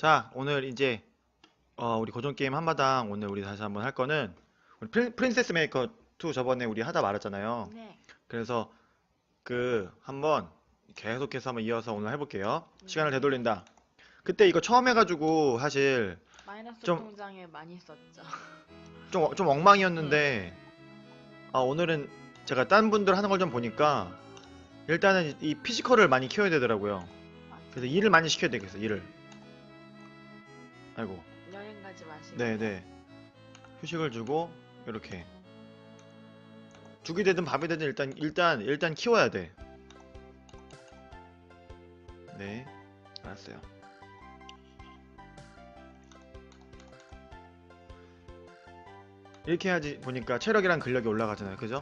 자, 오늘 이제 어, 우리 고전 게임 한마당 오늘 우리 다시 한번 할 거는 우리 프린, 프린세스 메이커 2 저번에 우리 하다 말았잖아요. 네. 그래서 그 한번 계속해서 한번 이어서 오늘 해볼게요. 시간을 되돌린다. 그때 이거 처음 해가지고 사실 마이너스 좀- 통장에 많이 썼죠. 좀, 좀 엉망이었는데 아, 오늘은 제가 딴 분들 하는 걸 좀 보니까 일단은 이 피지컬을 많이 키워야 되더라고요. 그래서 일을 많이 시켜야 되겠어, 일을. 아이고. 여행 가지 마시고. 네네 휴식을 주고 이렇게 죽이 되든 밥이 되든 일단 일단 일단 키워야 돼 네 알았어요 이렇게 해야지 보니까 체력이랑 근력이 올라가잖아요 그죠?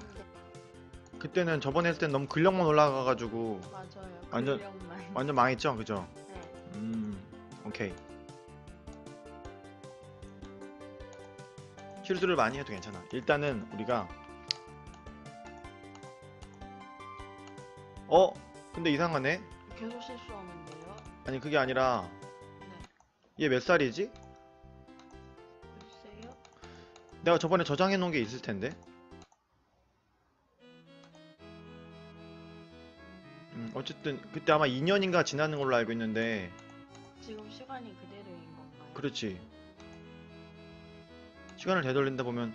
그때는 저번에 했을 땐 너무 근력만 올라가가지고 맞아요. 완전-. 완전 망했죠 그죠? 네. 음, 오케이. 실수를 많이 해도 괜찮아. 일단은 우리가 어? 근데 이상하네? 계속 실수하는데요. 아니 그게 아니라 네. 얘 몇 살이지? 글쎄요. 내가 저번에 저장해 놓은 게 있을 텐데. 음, 어쨌든 그때 아마 2년인가 지나는 걸로 알고 있는데 지금 시간이 그대로인 건가요? 그렇지. 시간을 되돌린다 보면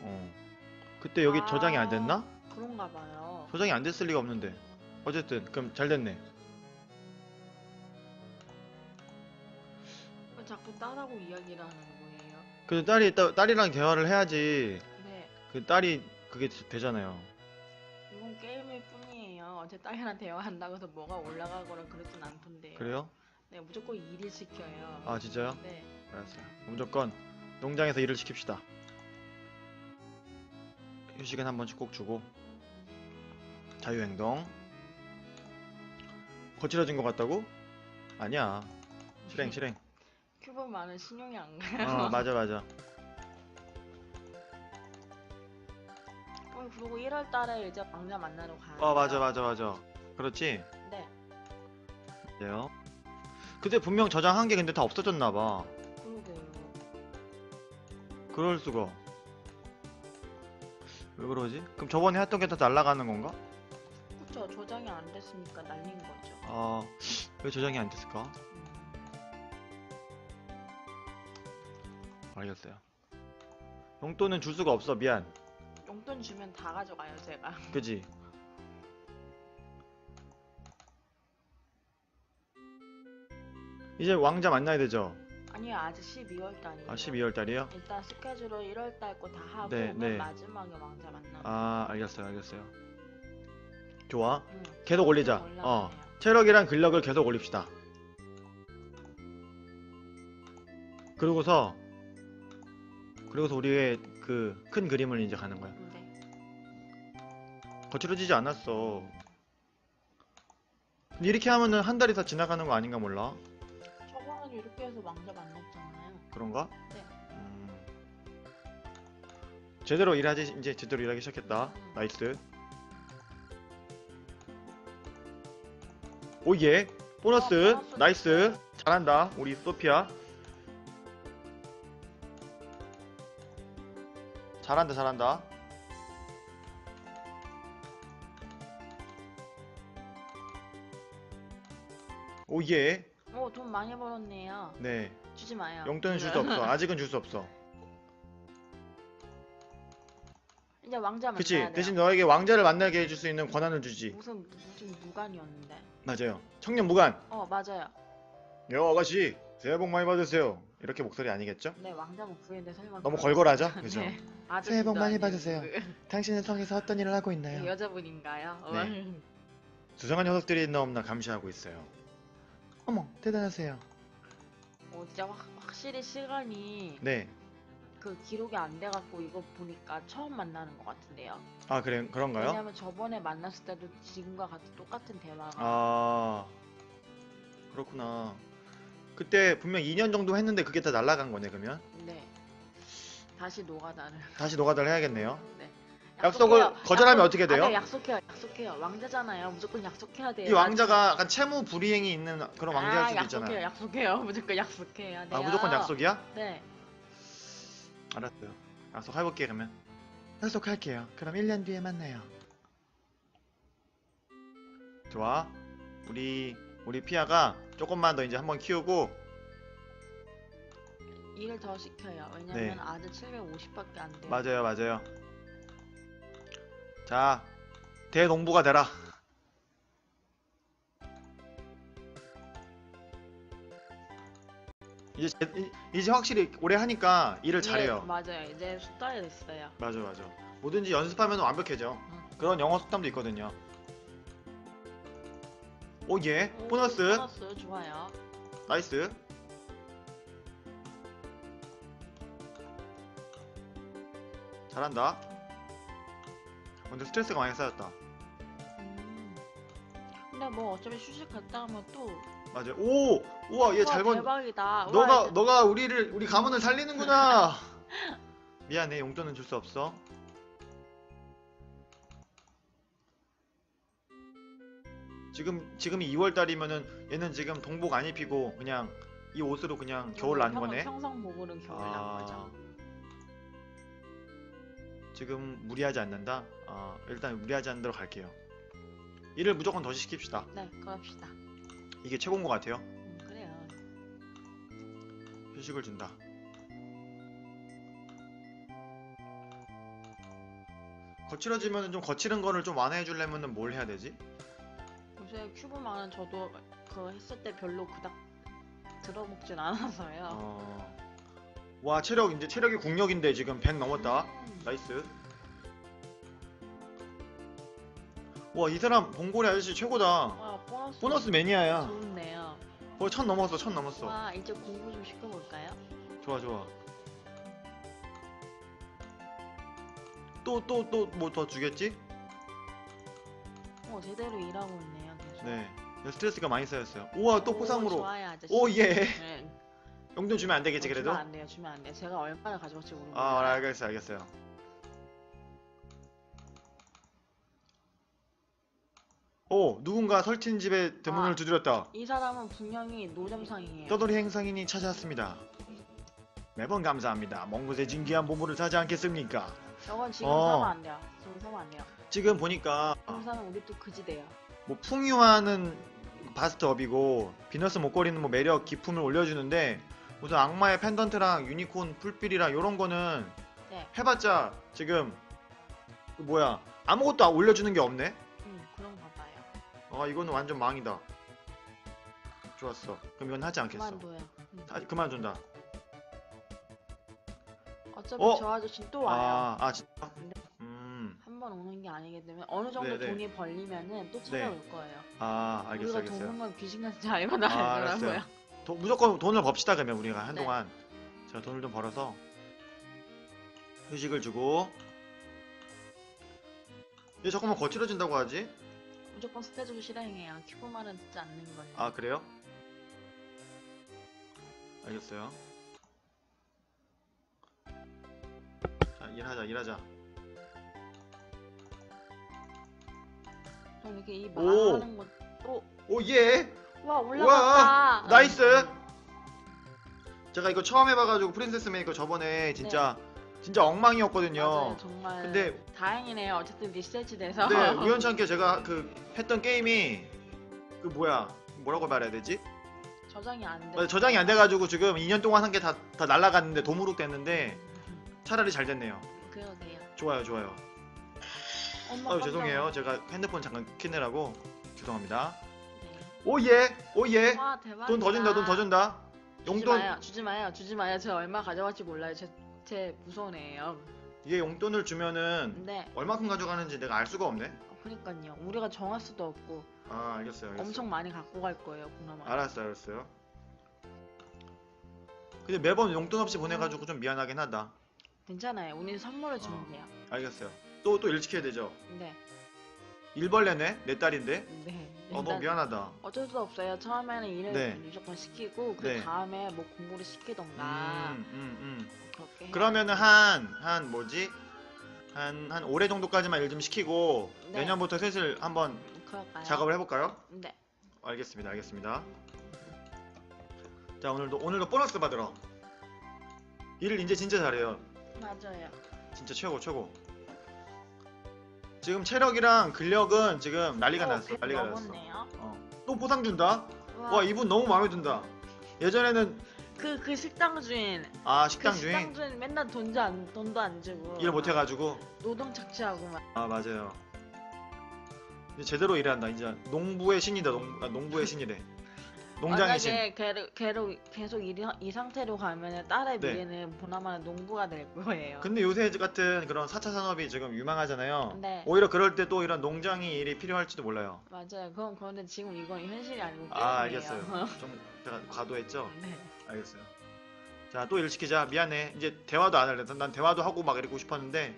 어 그때 여기 저장이 안 됐나? 아, 그런가 봐요. 저장이 안 됐을 리가 없는데 어쨌든 그럼 잘 됐네 왜 자꾸 딸하고 이야기를 하는 거예요? 그래서 딸이 딸- 딸이랑 대화를 해야지 네. 그 딸이 그게 되잖아요 이건 게임일 뿐이에요. 어제 딸이랑 대화한다고 해서 뭐가 올라가거나 그러진 않던데요. 그래요? 네, 무조건 일을 시켜요. 아 진짜요? 네. 알았어요 무조건 농장에서 일을 시킵시다 휴식은 한 번씩 꼭 주고 자유행동 거칠어진 것 같다고? 아니야 실행 실행 큐브만은 신용이 안 가요. 어 맞아 맞아 어, 그리고 1월 달에 이제 왕자 만나러 가요. 어 맞아 맞아 맞아 그렇지 네. 네요 그때 분명 저장한 게 근데 다 없어졌나 봐 그러게요. 그럴 수가 왜 그러지? 그럼 저번에 했던 게 다 날아가는 건가? 그쵸. 저장이 안 됐으니까 날린 거죠. 아, 왜 저장이 안 됐을까? 음, 알겠어요. 용돈은 줄 수가 없어, 미안. 용돈 주면 다 가져가요, 제가. 그지? 이제 왕자 만나야 되죠? 아니요, 아직 12월 달이에요. 아, 12월 달이요? 일단 스케줄을 1월 달 거 다 하고 네, 맨 네. 마지막에 왕자 만나. 아, 알겠어요, 알겠어요. 좋아. 응. 계속 올리자. 어. 체력이랑 근력을 계속 올립시다. 그러고서, 그러고서 우리의 그 큰 그림을 이제 가는 거야. 네. 거칠어지지 않았어. 근데 이렇게 하면은 한 달이 다 지나가는 거 아닌가 몰라. 저번에도 이렇게 해서 왕자 만났잖아요. 그런가? 네. 음. 제대로 일하지 이제 제대로 일하기 시작했다. 음. 나이스. 오예. 보너스. 어, 보너스 나이스. 잘한다. 우리 소피아. 잘한다. 잘한다. 오예. 오, 돈 많이 벌었네요. 네. 주지 마요. 용돈은 줄 수 없어. 아직은 줄 수 없어. 이제 왕자 만나야 그치? 돼요. 대신 너에게 왕자를 만나게 해줄 수 있는 권한을 주지. 무슨 무슨 무관이었는데. 맞아요. 청년 무관. 어, 맞아요. 여 아가씨, 새해 복 많이 받으세요. 이렇게 목소리 아니겠죠? 네, 왕자 목소리인데 설마 너무 그런- 걸걸하죠? 그죠? 네. 새해 복 많이 아니고 받으세요. 그- 당신은 성에서 어떤 일을 하고 그 여자분인가요? 어. 네. 수상한 녀석들이 있나 없나 감시하고 있어요. 어머, 대단하세요. 어, 진짜 확, 확실히 시간이 네. 그 기록이 안 돼갖고 이거 보니까 처음 만나는 것 같은데요. 아, 그래, 그런가요? 왜냐면 저번에 만났을 때도 지금과 같은 똑같은 대화가 아, 그렇구나. 그때 분명 2년 정도 했는데 그게 다 날아간 거네, 그러면? 네 다시 노가다를 다시 노가다를 해야겠네요. 네 약속을 약속해요. 거절하면 약속- 어떻게 돼요? 아니요, 약속해요. 약속해요. 왕자잖아요. 무조건 약속해야 돼요. 이 왕자가 약간 채무 불이행이 있는 그런 왕자일 아, 수도 약속해요. 있잖아요. 약속해요. 무조건 약속해야 돼요. 아 무조건 약속이야? 네. 알았어요. 약속해볼게 그러면. 약속할게요. 그럼 1년 뒤에 만나요. 좋아. 우리 우리 피아가 조금만 더 이제 한번 키우고 일을 더 시켜요. 왜냐면 네. 아직 750밖에 안 돼요. 맞아요 맞아요. 자 대농부가 되라. 이제 이- 이제 확실히 오래 하니까 일을 이게 잘해요. 맞아요. 이제 숙달이 됐어요. 맞아 맞아. 뭐든지 연습하면 완벽해져. 응. 그런 영어 속담도 있거든요. 오 예. 오, 보너스. 보너스 좋아요. 나이스. 잘한다. 근데 스트레스가 많이 쌓였다. 음. 근데 뭐 어차피 휴식 갔다 오면 또 맞아. 오, 우와 얘 우와, 잘 번. 대박이다. 우와, 너가 이제- 너가 우리를 우리 가문을 살리는구나. 미안해 용돈은 줄 수 없어. 지금 지금이 2월 달이면은 얘는 지금 동복 안 입히고 그냥 이 옷으로 그냥 겨울 난 평- 거네. 보고는 겨울 난 거죠. 지금 무리하지 않는다. 아 일단 무리하지 않는 대로 갈게요. 일을 무조건 더 시킵시다. 네, 그럽시다. 이게 최고인 것 같아요. 음, 그래요. 휴식을 준다. 거칠어지면 좀 거칠은 거를 좀 완화해 주려면은 뭘 해야 되지? 요새 큐브만은 저도 그거 했을 때 별로 그닥 들어먹진 않아서요. 어... 와 체력 이제 체력이 국력인데 지금 100 넘었다. 음, 나이스. 와 이 사람 봉고리 아저씨 최고다. 와, 보너스. 보너스 매니아야. 좋네요. 거의 천 넘었어 천 넘었어. 와, 이제 공부 좀 시켜볼까요? 좋아 좋아. 또 또 또 뭐 더 주겠지? 어, 제대로 일하고 있네요. 계속. 네. 스트레스가 많이 쌓였어요. 우와 또 오, 포상으로. 좋아요, 아저씨. 오 예. 네. 용돈 주면 안 되겠지 어, 그래도? 주면 안 돼요, 주면 안 돼요. 제가 얼마나 가져갈지 모르고. 아 알겠어요 알겠어요. 오 누군가 설친 집에 대문을 아. 두드렸다. 이 사람은 분명히 노점상이에요. 떠돌이 행상인이 찾아왔습니다. 매번 감사합니다. 몽구의 진귀한 보물을 사지 않겠습니까? 저건 지금 어. 사면 안 돼요. 지금 사면 안 돼요. 지금 보니까 지금 사면 우리 또 그지 돼요. 뭐 풍요하는 바스트업이고 비너스 목걸이는 뭐 매력 기품을 올려주는데 우선 악마의 펜던트랑 유니콘 풀빌이랑 이런 거는 네. 해봤자 지금 그 뭐야 아무것도 올려주는 게 없네. 음, 그런가 봐요. 아 이거는 완전 망이다. 좋았어. 그럼 이건 하지 않겠어. 그만 둬요. 음. 아, 그만둔다. 어차피 어? 저 아저씨 또 와요. 아, 아 진짜? 네. 음, 한 번 오는 게 아니기 때문에 어느 정도 네네. 돈이 벌리면은 또 찾아올 거예요. 아 알겠어 우리가 알겠어요. 도는 건 귀신같이 알고 아, 나가더라고요. 알았어요. 도- 무조건 돈을 법시다 그러면 우리가 네. 한동안 제가 돈을 좀 벌어서 휴식을 주고 얘 잠깐만 거칠어진다고 하지? 무조건 스케줄 실행해요. 큐브만은 듣지 않는 걸로. 아 그래요? 알겠어요. 자 일하자 일하자. 저 이렇게 이 오. 말하는 것도 오 예. 와 올라갔다. 나이스. 제가 이거 처음 해봐가지고 프린세스 메이커 저번에 진짜 진짜 엉망이었거든요. 네. 맞아요, 정말. 근데- 다행이네요. 어쨌든 리셋이 돼서. 근데 우연찮게 제가 그 했던 게임이 그 뭐야 뭐라고 말해야 되지? 저장이 안 돼. 맞아, 저장이 안 돼가지고 지금 2년 동안 한 게 다 다 날라갔는데 도무룩 됐는데 차라리 잘 됐네요. 돼요. 좋아요 좋아요. 엄마 아유 깜짝이야. 죄송해요 제가 핸드폰 잠깐 키느라고 죄송합니다. 네. 오예 오예 와 대박. 돈 더 준다 돈 더 준다. 주지 용돈 마요. 주지 마요. 주지 마요. 제가 얼마 가져갈지 몰라요. 제, 제 무서운 애예요. 이게 용돈을 주면은 근데 얼마큼 가져가는지 내가 알 수가 없네. 어, 그니까요. 우리가 정할 수도 없고 아 알겠어요 알겠어요. 엄청 많이 갖고 갈 거예요. 그나마. 알았어요 알았어요. 근데 매번 용돈 없이 보내가지고 좀 미안하긴 하다. 괜찮아요. 우리 선물을 주면 어. 돼요. 알겠어요. 또 또일 지켜야 되죠. 네. 일벌레네 내 딸인데. 네. 어 너무 일단 미안하다. 어쩔 수 없어요. 처음에는 일을 네. 무조건 시키고 그 네. 다음에 뭐 공부를 시키던가 음, 음, 음. 그렇게 해야 그러면은 한 한 뭐지 한, 한 올해 정도까지만 일 좀 시키고 네. 내년부터 슬슬 한번 그럴까요? 작업을 해볼까요? 네. 알겠습니다. 알겠습니다. 자 오늘도 오늘도 보너스 받으러 일을 이제 진짜 잘해요. 맞아요. 진짜 최고 최고. 지금 체력이랑 근력은 지금 난리가 어, 났어. 배 난리가 났어. 넘었네요. 어. 또 보상 준다. 와, 와 이분 너무 마음에 든다. 예전에는 그, 그 식당 주인. 아 식당 그 주인 식당 주인 맨날 돈도 안, 돈도 안 주고. 일 못해가지고 노동 착취하고 막. 아 맞아요. 이제 제대로 일한다. 이제 농부의 신이다. 농, 아, 농부의 신이래. 농장의 신. 만약에 걔로 계속 이, 이 상태로 가면은 딸의 네. 미래는 보나마나 농부가 될 거예요. 근데 요새 같은 그런 4차 산업이 지금 유망하잖아요. 네. 오히려 그럴 때 또 이런 농장이 일이 필요할지도 몰라요. 맞아요. 그건 그런데 지금 이건 현실이 아니고 아 게임이에요. 알겠어요. 좀 제가 과도했죠. 네. 알겠어요. 자 또 일 시키자. 미안해. 이제 대화도 안 할래. 난 대화도 하고 막 이러고 싶었는데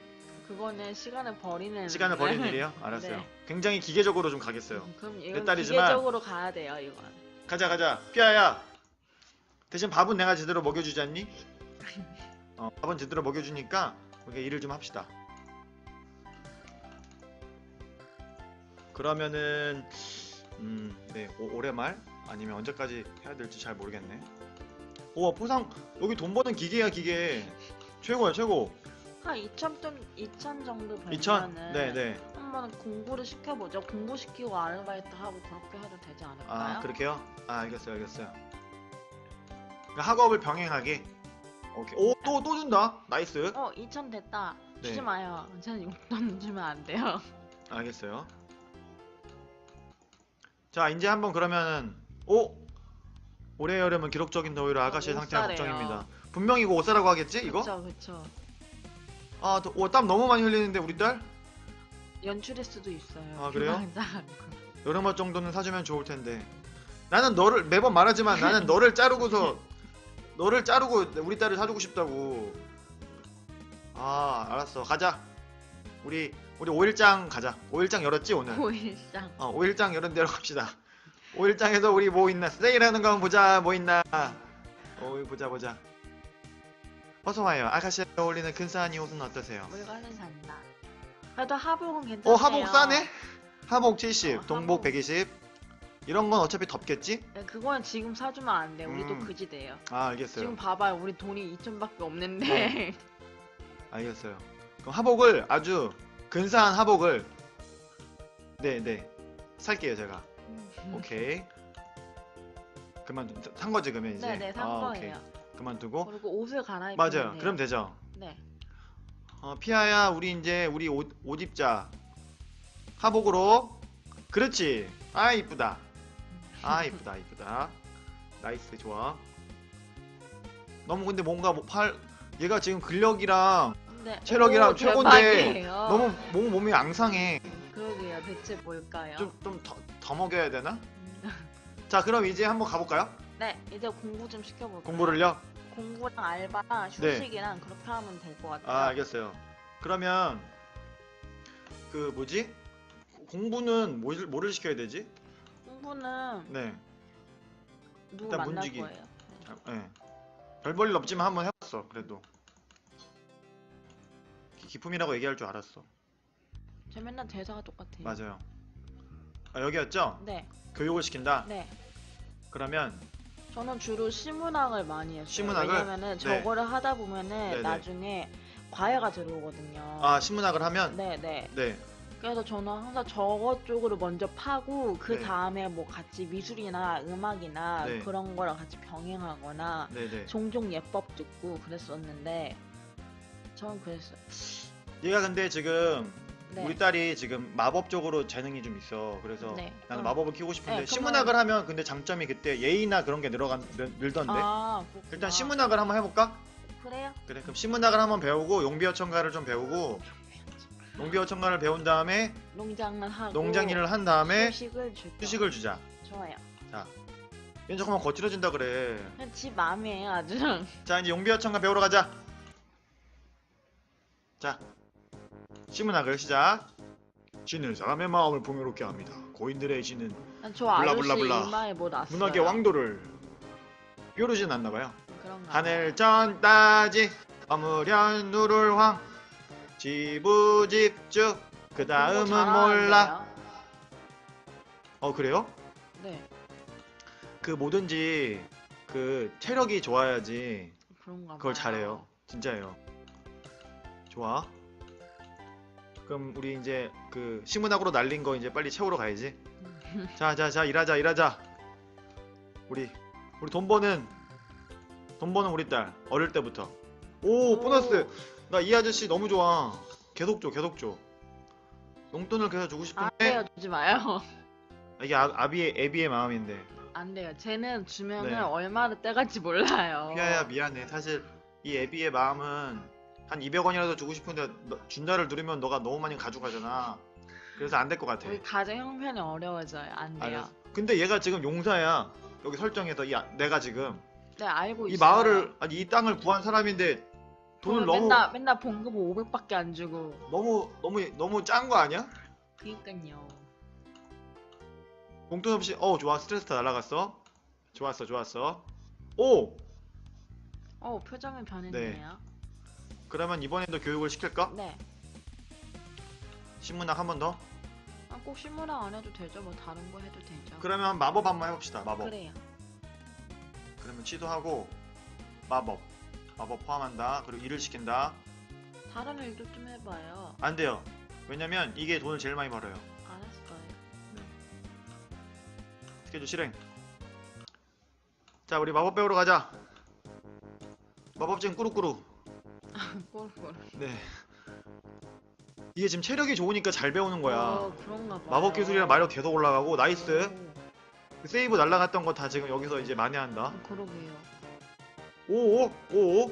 그거는 시간을 버리는 시간을 버리는 일이에요. 알았어요. 네. 굉장히 기계적으로 좀 가겠어요. 그럼 이건 딸이지만- 기계적으로 가야 돼요, 이건. 가자 가자. 피아야. 대신 밥은 내가 제대로 먹여주지 않니? 어, 밥은 제대로 먹여주니까 우리가 일을 좀 합시다. 그러면은 음, 네 오, 올해 말 아니면 언제까지 해야 될지 잘 모르겠네. 오 포상 여기 돈 버는 기계야 기계. 최고야 최고. 한 2천 돈 2천 정도 2천. 벌면은 네네. 한번 공부를 시켜보죠. 공부 시키고 아르바이트 하고 그렇게 해도 되지 않을까요? 아 그렇게요? 아 알겠어요 알겠어요. 그러니까 학업을 병행하게. 오케이. 오또 또 준다. 나이스. 어, 2천 됐다. 네. 주지 마요. 저는 용돈 주면 안 돼요. 알겠어요. 자 이제 한번 그러면은 오 올해 여름은 기록적인 더위로 아가씨의 어, 상태가. 걱정입니다. 분명히 이거 옷사라고 하겠지 이거? 그쵸, 그쵸. 아땀 너무 많이 흘리는데 우리 딸 연출일 수도 있어요. 아, 그래요? 여름옷 정도는 사주면 좋을 텐데. 나는 너를 매번 말하지만 나는 너를 자르고서 너를 자르고 우리 딸을 사주고 싶다고. 아 알았어 가자. 우리 우리 5일장 가자. 5일장 열었지 오늘. 고일장. 어, 5일장 이런 데로 갑시다. 5일장에서 우리 뭐 있나? 세일하는 거 한번 보자. 뭐 있나? 어, 보자 보자. 어서 와요. 아가씨에 어울리는 근사한 이 옷은 어떠세요? 물건을 산다. 그래도 하복은 괜찮네요. 어, 하복 싸네? 하복 70, 어, 동복 하복. 120. 이런 건 어차피 덥겠지? 네, 그건 지금 사주면 안 돼. 우리 도 음. 그지 돼요. 아, 알겠어요. 지금 봐봐요. 우리 돈이 2천밖에 없는데. 네. 알겠어요. 그럼 하복을 아주 근사한 하복을 네, 네. 살게요, 제가. 오케이. 그만 산 거지 그러면 이제. 네네 산 아, 오케이. 거예요. 그만두고 그리고 옷을 갈아입으면 맞아요. 그럼 되죠. 네. 어, 피아야, 우리 이제 우리 옷, 옷 입자. 하복으로. 그렇지. 아 이쁘다. 아 이쁘다, 이쁘다. 나이스, 좋아. 너무 근데 뭔가 뭐 팔, 얘가 지금 근력이랑 네. 체력이랑 오, 최고인데 대박이에요. 너무 몸 몸이 앙상해. 그러게요. 대체 뭘까요? 좀 좀 더 더 먹여야 되나? 음. 자, 그럼 이제 한번 가볼까요? 네, 이제 공부 좀 시켜볼까요? 공부를요? 공부랑 알바랑 네. 휴식이랑 그렇게 하면 될 것 같아요. 아, 알겠어요. 그러면 그 뭐지? 공부는 뭐를, 뭐를 시켜야 되지? 공부는 네. 누구 일단 만날 문지기. 거예요? 아, 네. 별 볼일 없지만 한번 해봤어. 그래도 기- 기품이라고 얘기할 줄 알았어. 저 맨날 대사가 똑같아요. 맞아요. 아, 여기였죠? 네, 교육을 시킨다. 네. 그러면 저는 주로 시문학을 많이 했어요. 시문학을? 왜냐면은 네. 저거를 하다 보면은 네네. 나중에 과외가 들어오거든요. 아 신문학을 하면 네, 네. 네. 그래서 저는 항상 저거 쪽으로 먼저 파고 그 네. 다음에 뭐 같이 미술이나 음악이나 네. 그런 거랑 같이 병행하거나 네네. 종종 예법 듣고 그랬었는데 저는 그랬어요. 얘가 근데 지금 네. 우리 딸이 지금 마법 쪽으로 재능이 좀 있어. 그래서 네. 나는 그럼- 마법을 키우고 싶은데 네, 그러면- 신문학을 하면 근데 장점이 그때 예의나 그런 게 늘어간 늘- 늘던데. 아, 그렇구나. 일단 신문학을 한번 해볼까? 그래요? 그래. 그럼 신문학을 한번 배우고 용비어천가를 좀 배우고 용비어천가를 배운 다음에 농장을 하고 농장 일을 한 다음에 휴식을 줄 휴식을 주자. 좋아요. 얘 조금만 거칠어진다 그래. 그냥 지 마음이에요 아주. 자 이제 용비어천가 배우러 가자. 자 신문학을 시작. 신은 사람의 마음을 풍요롭게 합니다. 고인들의 신은 저 블라블라블라. 뭐. 문학의 왕도를 뾰루진 않나봐요. 하늘 전 따지 어무련 누를 황 지부집주 그 다음은 공부 몰라? 어 그래요? 네 그 뭐든지 그 체력이 좋아야지 그런가 그걸 봐요. 잘해요 진짜예요 좋아 그럼 우리 이제 그 식문학으로 날린 거 이제 빨리 채우러 가야지. 자 자 자 일하자 일하자. 우리 우리 돈 버는 돈 버는 우리 딸 어릴 때부터. 오 오. 보너스. 나 이 아저씨 너무 좋아. 계속 줘 계속 줘. 용돈을 계속 주고 안 싶은데. 돼요 주지 마요. 이게 아, 아비의 애비의 마음인데. 안 돼요. 쟤는 주면은 네. 얼마를 떼갈지 몰라요. 피아야 미안해. 사실 이 애비의 마음은 한 200원이라도 주고 싶은데 너- 준다를 누르면 너가 너무 많이 가져가잖아. 그래서 안 될 것 같아. 우리 가정 형편이 어려워져요. 안 돼요. 알았어. 근데 얘가 지금 용사야. 여기 설정에서 이 아- 내가 지금 네 알고 이 있어요. 마을을 아니 이 땅을 구한 사람인데 돈을 너무 맨날 맨날 봉급 500밖에 안 주고. 너무 너무 너무 짠 거 아니야? 그니까요. 봉돈 없이 어 좋아. 스트레스 다 날라갔어? 좋았어 좋았어. 오! 어 표정이 변했네요 그러면 이번에도 교육을 시킬까? 네, 신문학 한 번 더? 아, 꼭 신문학 안 해도 되죠. 뭐 다른 거 해도 되죠. 그러면 마법 한 번 해봅시다. 마법. 그래요. 그러면 취소하고 마법. 마법 포함한다. 그리고 일을 시킨다. 다른 일도 좀 해봐요. 안 돼요. 왜냐면 이게 돈을 제일 많이 벌어요. 알았어요. 스케줄 실행? 자 우리 마법 배우러 가자. 마법진 꾸루꾸루 꼴꼴. 네. 이게 지금 체력이 좋으니까 잘 배우는 거야. 어, 그런가 봐요. 마법 기술이랑 마력 계속 올라가고 나이스. 오, 세이브 날라갔던 거 다 지금 여기서 이제 만회한다. 그러게요. 오오 오오.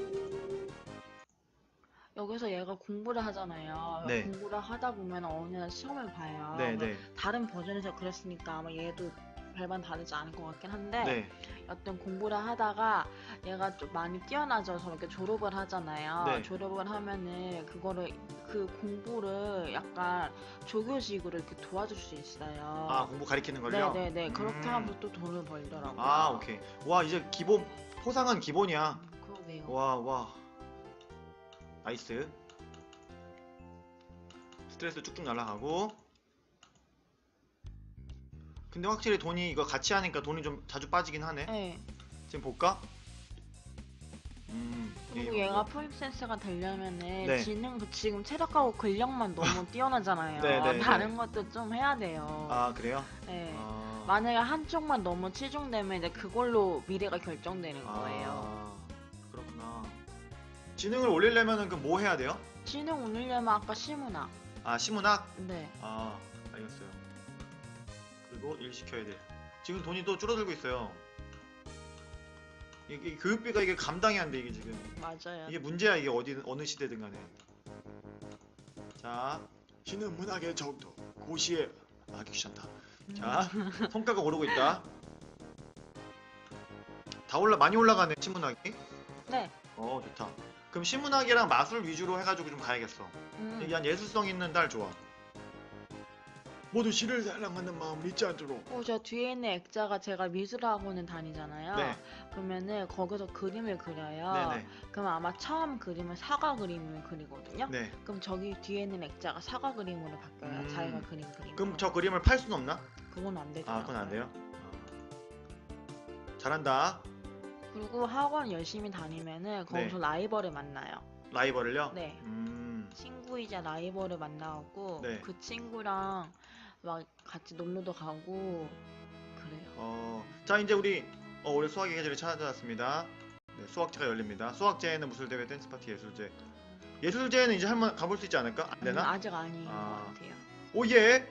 여기서 얘가 공부를 하잖아요. 네. 공부를 하다 보면 어느 날 시험을 봐요. 네 네. 다른 버전에서 그랬으니까 아마 얘도 별반 다르지 않을 것 같긴 한데 네 어떤 공부를 하다가 얘가 좀 많이 뛰어나져서 이렇게 졸업을 하잖아요. 네. 졸업을 하면은 그거를 그 공부를 약간 조교식으로 이렇게 도와줄 수 있어요. 아 공부 가리키는 걸요? 네네네 그렇게 음. 하면 또 돈을 벌더라고요. 아 오케이 와 이제 기본 포상은 기본이야 음, 그러게요. 와 와 나이스 스트레스 쭉쭉 날라가고 근데 확실히 돈이 이거 같이 하니까 돈이 좀 자주 빠지긴 하네 네. 지금 볼까? 음 그리고 이게 얘가 프린세스가 되려면은 네. 지능 그 지금 체력하고 근력만 너무 뛰어나잖아요. 네, 네, 네. 다른 것도 좀 해야 돼요. 아 그래요? 네. 아, 만약에 한쪽만 너무 치중되면 이제 그걸로 미래가 결정되는 아, 거예요. 그렇구나 지능을 올리려면은 그 뭐 해야 돼요? 지능 올리려면 아까 시문학. 아 시문학? 네. 아 알겠어요 그리고 일 시켜야 돼. 지금 돈이 또 줄어들고 있어요. 이게 교육비가 이게 감당이 안 돼 이게 지금. 맞아요. 이게 문제야 이게 어디 어느 시대든 간에. 자 신은 문학의 정도 고시에 아 귀찮다. 자 성과가 오르고 있다. 다 올라 많이 올라가네 신문학이. 네. 어 좋다. 그럼 신문학이랑 마술 위주로 해가지고 좀 가야겠어. 음. 이게 한 예술성 있는 딸 좋아 모두 시를 사랑하는 마음을 잊지 않도록 어, 저 뒤에 있는 액자가 제가 미술학원을 다니잖아요. 네 그러면은 거기서 그림을 그려요. 네네 그럼 아마 처음 그림은 사과 그림을 그리거든요. 네 그럼 저기 뒤에 있는 액자가 사과 그림으로 바뀌어요. 음. 자기가 그린 그림. 그럼 저 그림을 팔 수는 없나? 그건 안 되죠. 아 그건 안 돼요? 어. 잘한다 그리고 학원 열심히 다니면은 거기서 라이벌을 만나요. 라이벌을요? 네. 음 친구이자 라이벌을 만나고 네. 그 친구랑 막 같이 놀러도 가고 그래요. 어, 자 이제 우리 어, 올해 수학의 계절이 찾아왔습니다. 네, 수학제가 열립니다. 수학제에는 무술 대회, 댄스 파티, 예술제. 예술제는 이제 한번 가볼 수 있지 않을까? 안 음, 되나? 아직 아닌 아. 것 같아요. 오예,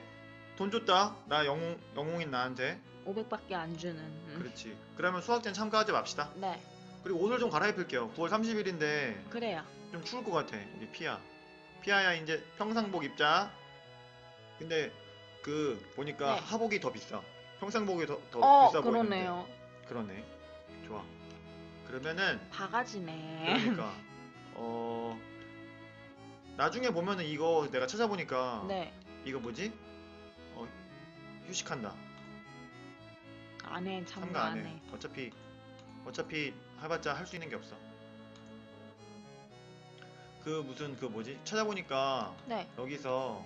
돈 줬다. 나 영웅 영웅인 나한테. 500밖에 안 주는. 음. 그렇지. 그러면 수학제는 참가하지 맙시다. 네, 그리고 옷을 좀 갈아입을게요. 9월 30일인데 그래요. 좀 추울 것 같아. 우리 피아. 피아야 이제 평상복 입자. 근데 그 보니까 네. 하복이 더 비싸. 평상복이 더, 더 어, 비싸 보이는데. 그러네요. 그러네. 좋아. 그러면은 바가지네. 그러니까 어 나중에 보면은 이거 내가 찾아보니까 네, 이거 뭐지? 어 휴식한다. 안해 참가 참가 안 안 해. 해. 어차피 어차피 해봤자 할 수 있는 게 없어. 그 무슨 그 뭐지 찾아보니까 네. 여기서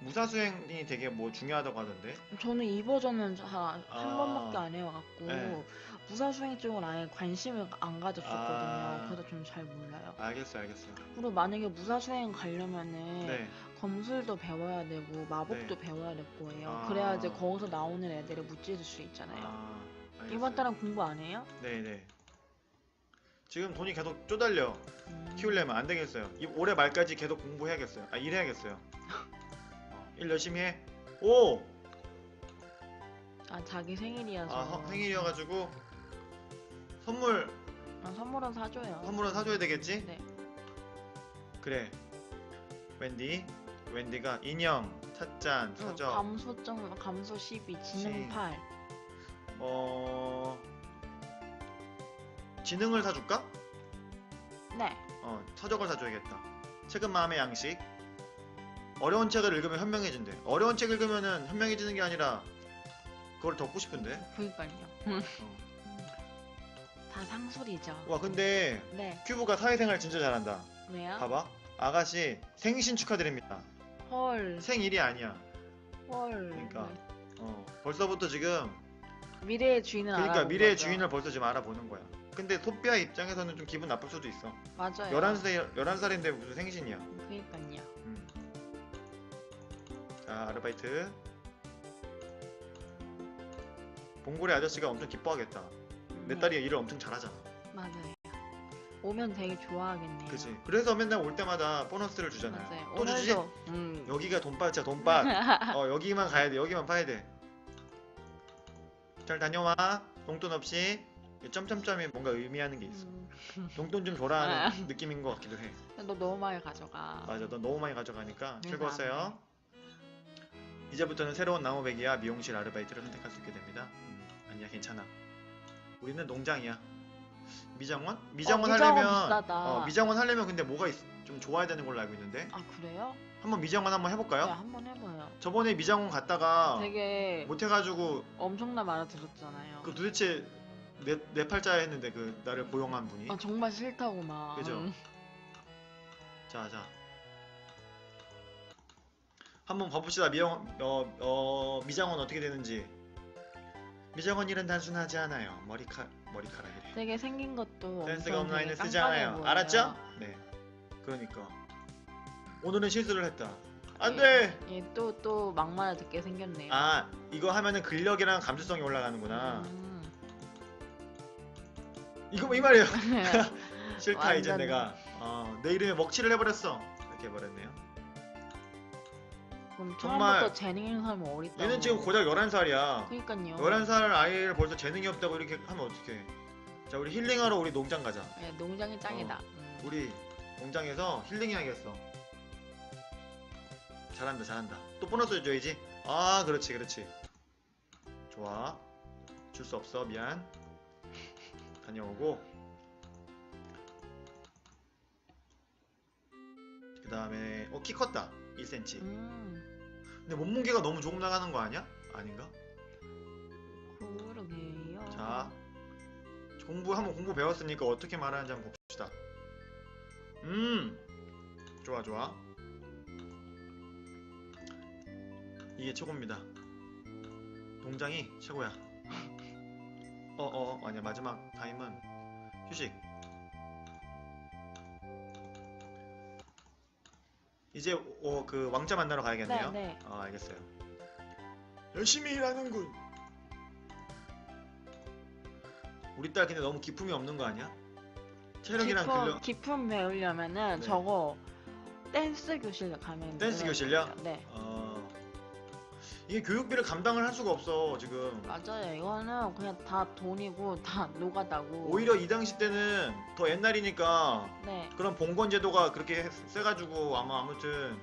무사수행이 되게 뭐 중요하다고 하던데. 저는 이 버전은 잘 한 아. 번밖에 안 해와갖고 네. 무사수행 쪽은 아예 관심을 안 가졌었거든요. 아. 그래서 좀 잘 몰라요. 알겠어요, 알겠어요. 그리고 만약에 무사수행 가려면은 네. 검술도 배워야 되고 마법도 네. 배워야 될 거예요. 아. 그래야지 거기서 나오는 애들을 무찌를 수 있잖아요. 아, 알겠어요. 이번 달은 공부 안 해요? 네, 네. 지금 돈이 계속 쪼달려. 음. 키우려면 안 되겠어요. 이 올해 말까지 계속 공부해야겠어요. 아 일해야겠어요. 어, 일 열심히 해. 오, 아 자기 생일이어서. 아 서- 생일이어가지고 선물 아, 선물은 사줘요. 선물은 사줘야 되겠지? 네. 그래. 웬디, 웬디가 인형, 찻잔, 응, 서적. 감소점 감소 12 지능 시. 8. 어 지능을 사줄까? 네. 어 서적을 사줘야겠다. 책은 마음의 양식. 어려운 책을 읽으면 현명해진대. 어려운 책 읽으면은 현명해지는 게 아니라 그걸 덮고 싶은데. 그니까요. 어. 다 상술이죠. 와 근데 네. 큐브가 사회생활 진짜 잘한다. 왜요? 봐봐. 아가씨 생신 축하드립니다. 헐. 생일이 아니야. 헐. 그러니까. 어 벌써부터 지금 미래의 주인을 그러니까 알아본 미래의 거죠. 주인을 벌써 지금 알아보는 거야. 근데 소피아 입장에서는 좀 기분 나쁠 수도 있어. 맞아요. 11살 11살인데 무슨 생신이야. 그니까요. 음. 자, 아르바이트. 봉고래 아저씨가 엄청 기뻐하겠다. 내 네, 딸이 일을 엄청 잘하잖아. 맞아요. 오면 되게 좋아하겠네요. 그지? 그래서 맨날 올 때마다 보너스를 주잖아요. 맞아요. 또 주지? 오늘도 음. 여기가 돈밭이야, 돈밭. 어, 여기만 가야 돼. 여기만 파야 돼. 잘 다녀와. 용돈 없이. 이 점점점이 뭔가 의미하는 게 있어. 음. 용돈 좀 줘라는 느낌인 것 같기도 해. 너 너무 많이 가져가. 맞아, 너 너무 많이 가져가니까 그래서 즐거웠어요. 이제부터는 새로운 나무배기와 미용실 아르바이트를 선택할 수 있게 됩니다. 음, 아니야, 괜찮아. 우리는 농장이야. 미장원? 미장원 어, 미장원 하려면 비싸다. 어, 미장원 하려면 근데 뭐가 있, 좀 좋아야 되는 걸로 알고 있는데 아 그래요? 한번 미장원 한번 해볼까요? 네, 한번 해봐요. 저번에 미장원 갔다가 되게 못 해가지고 엄청난 말을 들었잖아요. 그 도대체 내, 내 팔자 했는데 그 나를 고용한 분이 아 정말 싫다고 막. 그죠? 음. 자, 자. 한번 봐봅시다. 미영, 어, 어, 미장원 어떻게 되는지. 미장원 일은 단순하지 않아요. 머리카, 머리카락이래. 되게 생긴 것도 센스가 엄청 없는 아이는 되게 쓰지 않아요. 보여요. 알았죠? 네. 그러니까. 오늘은 실수를 했다. 안 돼! 얘또또 또 막말을 듣게 생겼네요. 아, 이거 하면은 근력이랑 감수성이 올라가는구나. 음. 이거 이 말이에요. 싫다, 이제 완전- 내가. 어, 내 이름에 먹칠을 해버렸어. 이렇게 해버렸네요. 그럼 정말- 처음부터 재능 있는 사람이 어딨다고. 얘는 지금 고작 11살이야. 그니까요. 11살 아이를 벌써 재능이 없다고 이렇게 하면 어떡해. 자, 우리 힐링하러 우리 농장 가자. 예, 농장이 짱이다. 어. 음. 우리 농장에서 힐링해야겠어. 잘한다, 잘한다. 또 보너스 줘야지. 아, 그렇지, 그렇지. 좋아. 줄 수 없어, 미안. 다녀오고. 그 다음에, 어, 키 컸다. 1cm. 음. 근데 몸무게가 너무 조금 나가는 거 아니야? 아닌가? 그러게요. 자, 공부 한번 공부 배웠으니까 어떻게 말하는지 한번 봅시다. 음, 좋아 좋아. 이게 최고입니다. 동장이 최고야. 어, 어, 아니야 마지막 타임은 휴식. 이제 어, 그 왕자 만나러 가야겠네요. 네, 네. 어, 알겠어요. 열심히 일하는군. 우리 딸 근데 너무 기품이 없는 거 아니야? 체력이랑 기품, 근력 기품 배우려면은 네. 저거 댄스 교실 가면 댄스 교실요? 네. 어 이게 교육비를 감당을 할 수가 없어 지금 맞아요. 이거는 그냥 다 돈이고 다 노가다고. 오히려 이 당시 때는 더 옛날이니까 네. 그런 봉건 제도가 그렇게 해- 세가지고 아마 아무튼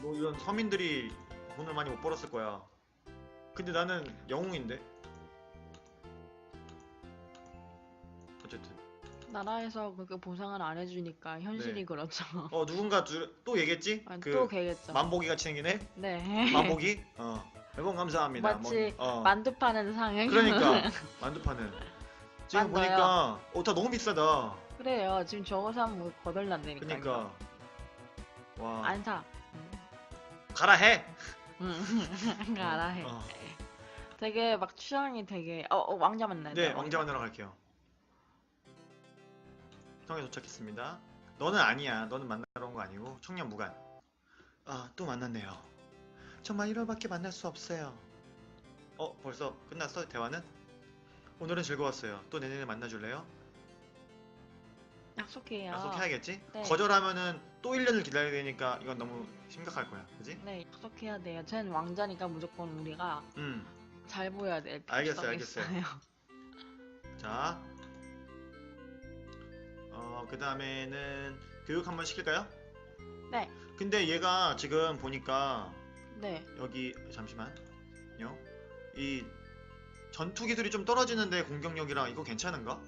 뭐 이런 서민들이 돈을 많이 못 벌었을 거야 근데 나는 영웅인데 나라에서 그렇게 보상을 안 해주니까 현실이 네. 그렇죠. 어 누군가 두- 또 얘기했지? 아, 그또 걔겠죠. 만보기 같이 생기네? 네. 만보기? 어 여러분 감사합니다 마치 뭐, 어. 만두 파는 상행. 그러니까 만두 파는 지금 만두요. 보니까 어 다 너무 비싸다 그래요. 지금 저거 사면 뭐 거덜난다니까. 그니까 와 안 사. 음. 가라 해. 응. 알아 해. 어. 되게 막 취향이 되게 어, 어 왕자 만나야 네 돼. 왕자 만나러 갈게요. 성에 도착했습니다. 너는 아니야. 너는 만나러 온 거 아니고 청년 무관. 아 또 만났네요. 정말 1월밖에 만날 수 없어요. 어 벌써 끝났어 대화는? 오늘은 즐거웠어요. 또 내년에 만나줄래요? 약속해요. 약속해야겠지? 네. 거절하면은 또 1년을 기다려야 되니까 이건 너무 심각할 거야. 그지? 네, 약속해야 돼요. 쟤는 왕자니까 무조건 우리가 음. 잘 보여야 될 알겠어요, 알겠어요. 자. 어, 그 다음에는 교육 한번 시킬까요? 네. 근데 얘가 지금 보니까 네. 여기 잠시만요. 이 전투 기술이 좀 떨어지는데 공격력이랑 이거 괜찮은가?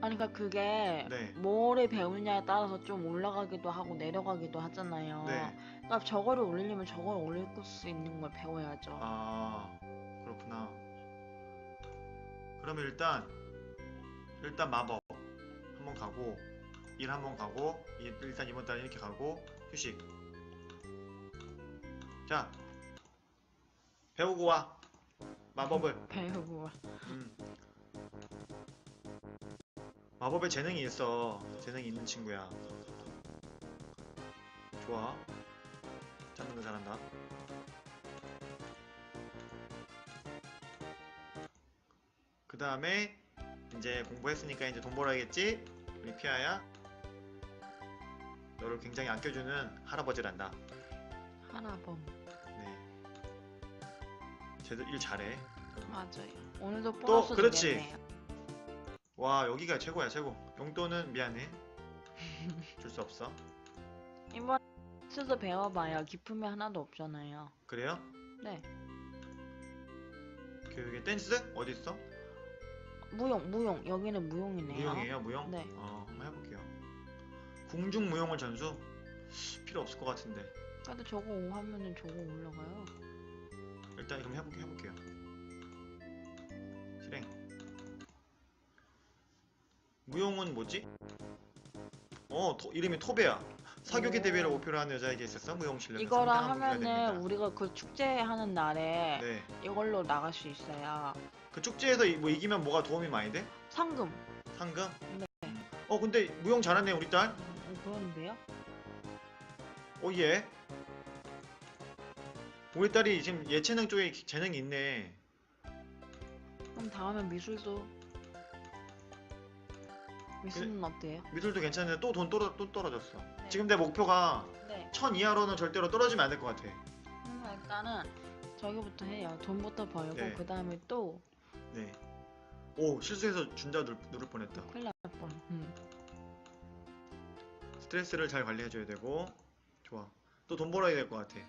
아니 그러니까 그게 네. 뭐를 배우냐에 따라서 좀 올라가기도 하고 내려가기도 하잖아요. 네. 그러니까 저거를 올리려면 저걸 올릴 수 있는 걸 배워야죠. 아, 그렇구나. 그러면 일단 일단 마법 한번 가고 일 한번 가고 이- 일단 이번 달에 이렇게 가고 휴식. 자, 배우고 와. 마법을. 배우고 음. 마법에 재능이 있어. 재능이 있는 친구야. 좋아. 잡는 거 잘한다. 그 다음에 이제 공부했으니까 이제 돈 벌어야겠지? 우리 피아야. 너를 굉장히 아껴주는 할아버지란다. 하나범 네. 쟤들 일 잘해. 맞아요. 오늘도 또, 보너스 그렇지. 주겠네요. 와 여기가 최고야 최고. 용돈은 미안해. 줄 수 없어. 이번 스도 배워봐요. 기품이 하나도 없잖아요. 그래요? 네. 교육의 댄스 어디 있어? 무용, 무용. 여기는 무용이네요. 무용이에요 무용? 네. 어 한번 해볼게요. 궁중 무용을 전수 필요 없을 것 같은데 근데 저거 하면은 저거 올라가요. 일단 그럼 해볼게 해볼게요. 실행. 무용은 뭐지? 어 토- 이름이 토베야. 사교계 오. 대회를 목표로 하는 여자에게 있어서 무용 실력은 이거라 상당한 하면은 됩니다. 우리가 그 축제 하는 날에 네. 이걸로 나갈 수 있어요. 그 축제에서 이- 뭐 이기면 뭐가 도움이 많이 돼? 상금. 상금? 네. 음. 어 근데 무용 잘하네 우리 딸. 음, 그런데요? 오 예. 우리 딸이 지금 예체능 쪽에 기- 재능이 있네. 그럼 다음에 미술도 미술은 어때요? 미술도 괜찮은데 또 돈 떨어 또 떨어졌어. 네. 지금 내 목표가 네. 1000 이하로는 절대로 떨어지면 안 될 것 같아. 음, 일단은 저기부터 해요. 돈부터 벌고 네. 그 다음에 또 네. 오 실수해서 준자 누를, 누를 뻔했다. 큰일 날 뻔. 음. 스트레스를 잘 관리해줘야 되고 좋아. 또 돈 벌어야 될 것 같아.